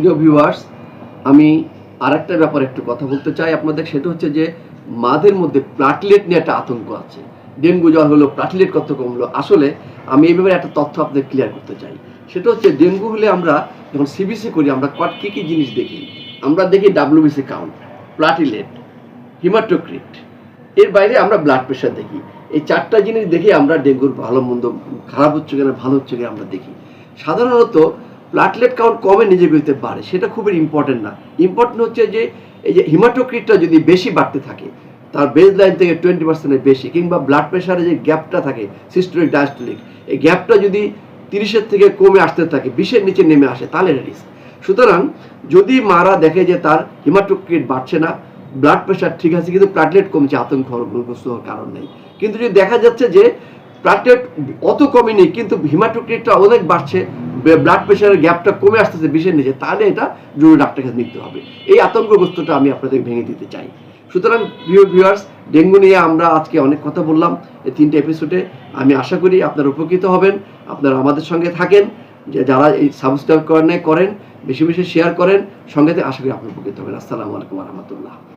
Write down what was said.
প্রিয় ভিউয়ার্স আমি আরেকটা ব্যাপারে একটু কথা বলতে চাই আপনাদের, সেটা হচ্ছে যে মাদের মধ্যে প্লাটলেট নিয়ে একটা আতঙ্ক আছে। ডেঙ্গু জ্বর হলো প্লাটলেট কত কমলো আসলে আমি এই ব্যাপারে একটা তথ্য আপনাদের ক্লিয়ার করতে চাই। সেটা হচ্ছে ডেঙ্গু হলে আমরা যখন সিবিসি করি, আমরা কট কী কী জিনিস দেখি? আমরা দেখি ডাব্লিউবিসি কাউন্ট প্লাটিলেট হিমাটোক্রিট এর বাইরে আমরা ব্লাড প্রেশার দেখি। এই চারটা জিনিস দেখে আমরা ডেঙ্গুর ভালো, মন্দ, খারাপ হচ্ছে কিনা, ভালো হচ্ছে কিনা আমরা দেখি। সাধারণত প্লাটলেট কাউন্ট কমে নিজে গতিতে বাড়ে সেটা খুবই ইম্পর্টেন্ট না। ইম্পর্টেন্ট হচ্ছে যে, এই যে হিমাটোক্রিটটা যদি বেশি বাড়তে থাকে, তার বেজ লাইন থেকে টোয়েন্টি পার্সেন্টের বেশি, কিংবা ব্লাড প্রেশারে যে গ্যাপটা থাকে সিস্টোলিক ডায়াস্টোলিক এই গ্যাপটা যদি তিরিশের থেকে কমে আসতে থাকে, বিশের নিচে নেমে আসে, তাহলে রিস্ক সুতরাং যদি মারা দেখে যে তার হিমাটোক্রিট বাড়ছে না ব্লাড প্রেশার ঠিক আছে, কিন্তু প্লাটলেট কমছে, আতঙ্ক গ্রস্ত হওয়ার কারণ নেই। কিন্তু যদি দেখা যাচ্ছে যে প্লাটলেট অত কমেনি, কিন্তু হিমাটোক্রিটটা অনেক বাড়ছে ব্লাড প্রেশারের গ্যাপটা কমে আসতেছে বিষের নিচে, তাহলে এটা জরুরি ডাক্তার কাছে নিতে হবে। এই আতঙ্কগ্রস্তটা আমি আপনাদের ভেঙে দিতে চাই। সুতরাং, প্রিয় ভিউয়ার্স ডেঙ্গু নিয়ে আমরা আজকে অনেক কথা বললাম এই তিনটে এপিসোডে আমি আশা করি আপনারা উপকৃত হবেন, আপনারা আমাদের সঙ্গে থাকেন, যে যারা এই সাবস্ক্রাইব করেন করেন, বেশি বেশি শেয়ার করেন, সঙ্গে আশা করি আপনি উপকৃত হবেন। আসসালামু আলাইকুম রহমতুল্লাহ।